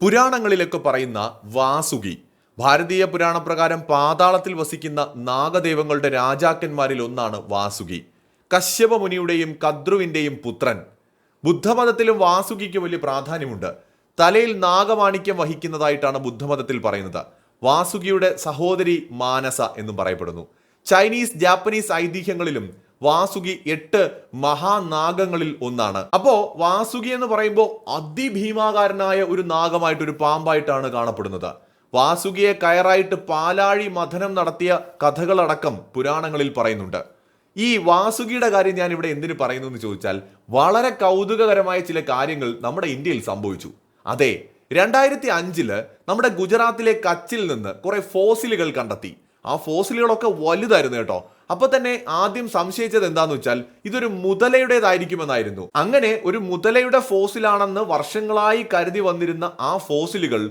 പുരാണങ്ങളിലൊക്കെ പറയുന്ന വാസുകി. ഭാരതീയ പുരാണപ്രകാരം പാതാളത്തിൽ വസിക്കുന്ന നാഗദേവങ്ങളുടെ രാജാക്കന്മാരിൽ ഒന്നാണ് വാസുകി. കശ്യപ മുനിയുടെയും കദ്രുവിന്റെയും പുത്രൻ. ബുദ്ധമതത്തിലും വാസുകിക്ക് വലിയ പ്രാധാന്യമുണ്ട്. തലയിൽ നാഗമാണിക്യം വഹിക്കുന്നതായിട്ടാണ് ബുദ്ധമതത്തിൽ പറയുന്നത്. വാസുകിയുടെ സഹോദരി മാനസ എന്നും പറയപ്പെടുന്നു. ചൈനീസ് ജാപ്പനീസ് ഐതിഹ്യങ്ങളിലും വാസുകി എട്ട് മഹാനാഗങ്ങളിൽ ഒന്നാണ്. അപ്പോ വാസുകി എന്ന് പറയുമ്പോൾ അതിഭീമാകാരനായ ഒരു നാഗമായിട്ട് ഒരു പാമ്പായിട്ടാണ് കാണപ്പെടുന്നത്. വാസുകിയെ കയറായിട്ട് പാലാഴി മഥനം നടത്തിയ കഥകളടക്കം പുരാണങ്ങളിൽ പറയുന്നുണ്ട്. ഈ വാസുകിയുടെ കാര്യം ഞാൻ ഇവിടെ എന്തിനു പറയുന്നു എന്ന് ചോദിച്ചാൽ വളരെ കൗതുകകരമായ ചില കാര്യങ്ങൾ നമ്മുടെ ഇന്ത്യയിൽ സംഭവിച്ചു. അതെ രണ്ടായിരത്തി അഞ്ചിൽ നമ്മുടെ ഗുജറാത്തിലെ കച്ചിൽ നിന്ന് കുറെ ഫോസിലുകൾ കണ്ടെത്തി. ആ ഫോസിലുകളൊക്കെ വലുതായിരുന്നു കേട്ടോ. അപ്പൊ തന്നെ ആദ്യം സംശയിച്ചത് എന്താന്ന് വെച്ചാൽ ഇതൊരു മുതലയുടേതായിരിക്കുമെന്നായിരുന്നു. അങ്ങനെ ഒരു മുതലയുടെ ഫോസിലാണെന്ന് വർഷങ്ങളായി കരുതി വന്നിരുന്ന ആ ഫോസിലുകൾ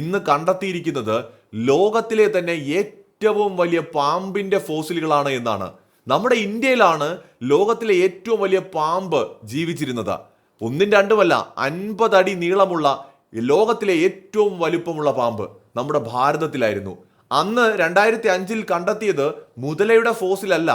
ഇന്ന് കണ്ടെത്തിയിരിക്കുന്നത് ലോകത്തിലെ തന്നെ ഏറ്റവും വലിയ പാമ്പിന്റെ ഫോസിലുകളാണ് എന്നാണ്. നമ്മുടെ ഇന്ത്യയിലാണ് ലോകത്തിലെ ഏറ്റവും വലിയ പാമ്പ് ജീവിച്ചിരുന്നത്. ഒന്നും രണ്ടുമല്ല അൻപത് അടി നീളമുള്ള ലോകത്തിലെ ഏറ്റവും വലുപ്പമുള്ള പാമ്പ് നമ്മുടെ ഭാരതത്തിലായിരുന്നു. അന്ന് രണ്ടായിരത്തി അഞ്ചിൽ കണ്ടെത്തിയത് മുതലയുടെ ഫോസിലല്ല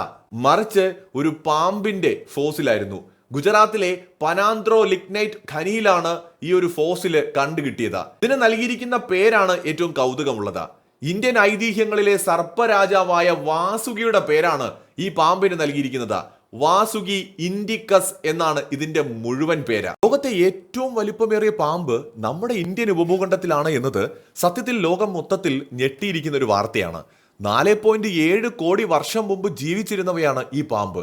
മറിച്ച് ഒരു പാമ്പിന്റെ ഫോസിലായിരുന്നു. ഗുജറാത്തിലെ പനാന്ത്രോ ലിഗ്നൈറ്റ് ഖനിയിലാണ് ഈ ഒരു ഫോസിൽ കണ്ടുകിട്ടിയത്. ഇതിന് നൽകിയിരിക്കുന്ന പേരാണ് ഏറ്റവും കൗതുകമുള്ളത്. ഇന്ത്യൻ ഐതിഹ്യങ്ങളിലെ സർപ്പരാജാവായ വാസുകിയുടെ പേരാണ് ഈ പാമ്പിന് നൽകിയിരിക്കുന്നത്. വാസുകി ഇൻഡിക്കസ് എന്നാണ് ഇതിന്റെ മുഴുവൻ പേര്. ലോകത്തെ ഏറ്റവും വലിപ്പമേറിയ പാമ്പ് നമ്മുടെ ഇന്ത്യൻ ഉപഭൂഖണ്ഡത്തിലാണ് എന്നത് സത്യത്തിൽ ലോകം മൊത്തത്തിൽ ഞെട്ടിയിരിക്കുന്ന ഒരു വാർത്തയാണ്. നാല് പോയിന്റ് ഏഴ് കോടി വർഷം മുമ്പ് ജീവിച്ചിരുന്നവയാണ് ഈ പാമ്പ്.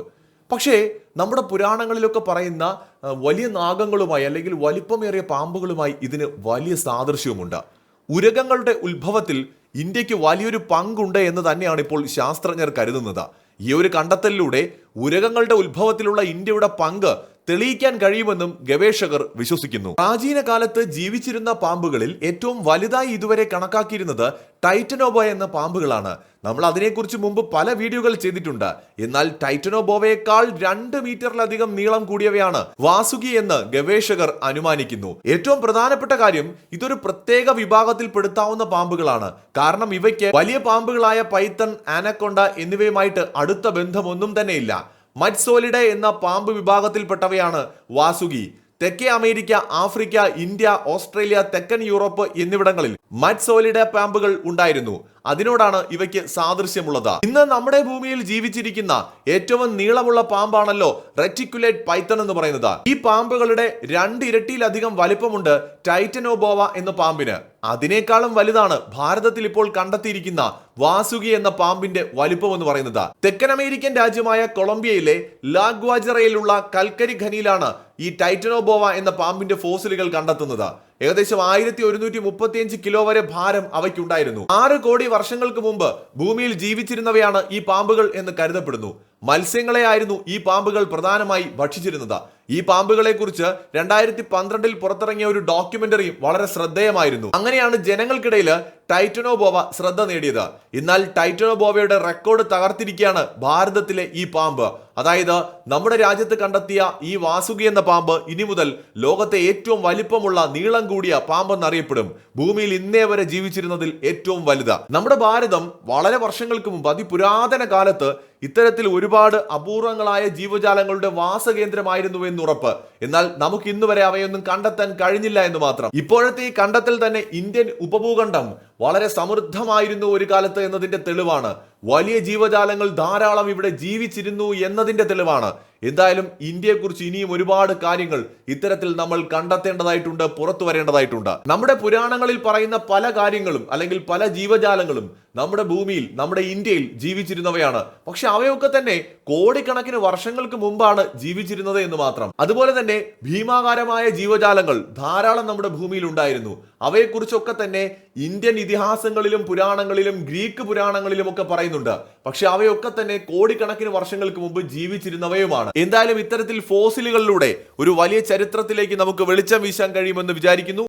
പക്ഷേ നമ്മുടെ പുരാണങ്ങളിലൊക്കെ പറയുന്ന വലിയ നാഗങ്ങളുമായി അല്ലെങ്കിൽ വലിപ്പമേറിയ പാമ്പുകളുമായി ഇതിന് വലിയ സാദൃശ്യവുമുണ്ട്. ഉരകങ്ങളുടെ ഉത്ഭവത്തിൽ ഇന്ത്യയ്ക്ക് വലിയൊരു പങ്കുണ്ട് എന്ന് തന്നെയാണ് ഇപ്പോൾ ശാസ്ത്രജ്ഞർ കരുതുന്നത്. ഈ ഒരു കണ്ടെത്തലിലൂടെ ഉരകങ്ങളുടെ ഉത്ഭവത്തിലുള്ള ഇന്ത്യയുടെ പങ്ക് തെളിയിക്കാൻ കഴിയുമെന്നും ഗവേഷകർ വിശ്വസിക്കുന്നു. പ്രാചീന കാലത്ത് ജീവിച്ചിരുന്ന പാമ്പുകളിൽ ഏറ്റവും വലുതായി ഇതുവരെ കണക്കാക്കിയിരുന്നത് ടൈറ്റനോബോ എന്ന പാമ്പുകളാണ്. നമ്മൾ അതിനെക്കുറിച്ച് മുമ്പ് പല വീഡിയോകൾ ചെയ്തിട്ടുണ്ട്. എന്നാൽ ടൈറ്റനോബോവയേക്കാൾ രണ്ട് മീറ്ററിലധികം നീളം കൂടിയവയാണ് വാസുകി എന്ന് ഗവേഷകർ അനുമാനിക്കുന്നു. ഏറ്റവും പ്രധാനപ്പെട്ട കാര്യം ഇതൊരു പ്രത്യേക വിഭാഗത്തിൽ പെടുത്താവുന്ന പാമ്പുകളാണ്. കാരണം ഇവയ്ക്ക് വലിയ പാമ്പുകളായ പൈത്തൺ ആനക്കൊണ്ട എന്നിവയുമായിട്ട് അടുത്ത ബന്ധമൊന്നും തന്നെയില്ല. മറ്റ്സോലിഡ എന്ന പാമ്പ് വിഭാഗത്തിൽപ്പെട്ടവയാണ് വാസുകി. തെക്കേ അമേരിക്ക ആഫ്രിക്ക ഇന്ത്യ ഓസ്ട്രേലിയ തെക്കൻ യൂറോപ്പ് എന്നിവിടങ്ങളിൽ മറ്റ്സോലിഡ പാമ്പുകൾ ഉണ്ടായിരുന്നു. അതിനോടാണ് ഇവയ്ക്ക് സാദൃശ്യമുള്ളത്. ഇന്ന് നമ്മുടെ ഭൂമിയിൽ ജീവിച്ചിരിക്കുന്ന ഏറ്റവും നീളമുള്ള പാമ്പാണല്ലോ റെറ്റിക്കുലേറ്റ് പൈത്തൺ എന്ന് പറയുന്നത്. ഈ പാമ്പുകളുടെ രണ്ട് ഇരട്ടിയിലധികം വലിപ്പമുണ്ട് ടൈറ്റനോബോവ എന്ന പാമ്പിന്. അതിനേക്കാളും വലുതാണ് ഭാരതത്തിൽ ഇപ്പോൾ കണ്ടെത്തിയിരിക്കുന്ന വാസുകി എന്ന പാമ്പിന്റെ വലിപ്പം എന്ന് പറയുന്നത്. തെക്കൻ അമേരിക്കൻ രാജ്യമായ കൊളംബിയയിലെ ലാഗ്വാജറയിലുള്ള കൽക്കരി ഖനിയിലാണ് ഈ ടൈറ്റനോബോവ എന്ന പാമ്പിന്റെ ഫോസിലുകൾ കണ്ടെത്തുന്നത്. ഏകദേശം ആയിരത്തി ഒരുന്നൂറ്റി മുപ്പത്തിയഞ്ച് കിലോ വരെ ഭാരം അവയ്ക്കുണ്ടായിരുന്നു. ആറ് കോടി വർഷങ്ങൾക്ക് മുമ്പ് ഭൂമിയിൽ ജീവിച്ചിരുന്നവയാണ് ഈ പാമ്പുകൾ എന്ന് കരുതപ്പെടുന്നു. മത്സ്യങ്ങളെ ആയിരുന്നു ഈ പാമ്പുകൾ പ്രധാനമായി ഭക്ഷിച്ചിരുന്നത്. ഈ പാമ്പുകളെ കുറിച്ച് രണ്ടായിരത്തി പന്ത്രണ്ടിൽ പുറത്തിറങ്ങിയ ഒരു ഡോക്യുമെന്ററി വളരെ ശ്രദ്ധേയമായിരുന്നു. അങ്ങനെയാണ് ജനങ്ങൾക്കിടയിൽ ടൈറ്റനോബോവ ശ്രദ്ധ നേടിയത്. എന്നാൽ ടൈറ്റനോ ബോവയുടെ റെക്കോർഡ് തകർത്തിരിക്കുകയാണ് ഭാരതത്തിലെ ഈ പാമ്പ്. അതായത് നമ്മുടെ രാജ്യത്ത് കണ്ടെത്തിയ ഈ വാസുകി എന്ന പാമ്പ് ഇനി മുതൽ ലോകത്തെ ഏറ്റവും വലിപ്പമുള്ള നീളം കൂടിയ പാമ്പെന്നറിയപ്പെടും ഭൂമിയിൽ ഇന്നേ വരെ ജീവിച്ചിരുന്നതിൽ ഏറ്റവും വലുത്. നമ്മുടെ ഭാരതം വളരെ വർഷങ്ങൾക്ക് മുമ്പ് അതിപുരാതന കാലത്ത് ഇത്തരത്തിൽ ഒരുപാട് അപൂർവങ്ങളായ ജീവജാലങ്ങളുടെ വാസകേന്ദ്രമായിരുന്നു എന്നുറപ്പ് എന്നാൽ നമുക്ക് ഇന്നുവരെ അവയൊന്നും കണ്ടെത്താൻ കഴിഞ്ഞില്ല എന്ന് മാത്രം. ഇപ്പോഴത്തെ ഈ കണ്ടെത്തൽ തന്നെ ഇന്ത്യൻ ഉപഭൂഖണ്ഡം വളരെ സമൃദ്ധമായിരുന്നു ഒരു കാലത്ത് എന്നതിന്റെ തെളിവാണ്. വലിയ ജീവജാലങ്ങൾ ധാരാളം ഇവിടെ ജീവിച്ചിരുന്നു എന്നതിന്റെ തെളിവാണ്. എന്തായാലും ഇന്ത്യയെക്കുറിച്ച് ഇനിയും ഒരുപാട് കാര്യങ്ങൾ ഇത്തരത്തിൽ നമ്മൾ കണ്ടെത്തേണ്ടതായിട്ടുണ്ട് പുറത്തു വരേണ്ടതായിട്ടുണ്ട്. നമ്മുടെ പുരാണങ്ങളിൽ പറയുന്ന പല കാര്യങ്ങളും അല്ലെങ്കിൽ പല ജീവജാലങ്ങളും നമ്മുടെ ഭൂമിയിൽ നമ്മുടെ ഇന്ത്യയിൽ ജീവിച്ചിരുന്നവയാണ്. പക്ഷെ അവയൊക്കെ തന്നെ കോടിക്കണക്കിന് വർഷങ്ങൾക്ക് മുമ്പാണ് ജീവിച്ചിരുന്നത് എന്ന് മാത്രം. അതുപോലെ തന്നെ ഭീമാകാരമായ ജീവജാലങ്ങൾ ധാരാളം നമ്മുടെ ഭൂമിയിൽ ഉണ്ടായിരുന്നു. അവയെക്കുറിച്ചൊക്കെ തന്നെ ഇന്ത്യൻ ഇതിഹാസങ്ങളിലും പുരാണങ്ങളിലും ഗ്രീക്ക് പുരാണങ്ങളിലും ഒക്കെ പറയുന്നുണ്ട്. പക്ഷെ അവയൊക്കെ തന്നെ കോടിക്കണക്കിന് വർഷങ്ങൾക്ക് മുമ്പ് ജീവിച്ചിരുന്നവയുമാണ്. എന്തായാലും ഇത്തരത്തിൽ ഫോസിലുകളിലൂടെ ഒരു വലിയ ചരിത്രത്തിലേക്ക് നമുക്ക് വെളിച്ചം വീശാൻ കഴിയുമെന്ന് വിചാരിക്കുന്നു.